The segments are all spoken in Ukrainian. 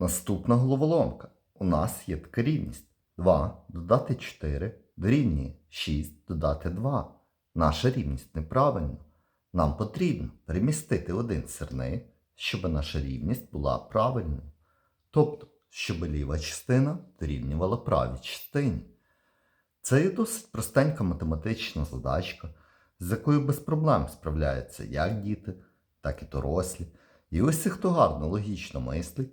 Наступна головоломка. У нас є така рівність. 2 додати 4 дорівнює 6 додати 2. Наша рівність неправильна. Нам потрібно перемістити один сирник, щоб наша рівність була правильною. Тобто, щоб ліва частина дорівнювала правій частині. Це є досить простенька математична задачка, з якою без проблем справляються як діти, так і дорослі. І усі, хто гарно логічно мислить,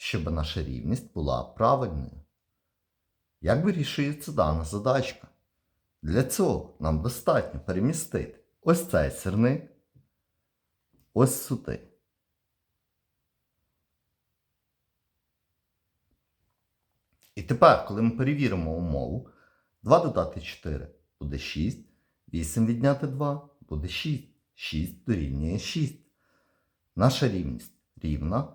щоб наша рівність була правильною. Як вирішується дана задачка? Для цього нам достатньо перемістити ось цей сирник ось сюди. І тепер, коли ми перевіримо умову, 2 додати 4 буде 6, 8 відняти 2 буде 6, 6 дорівнює 6. Наша рівність рівна,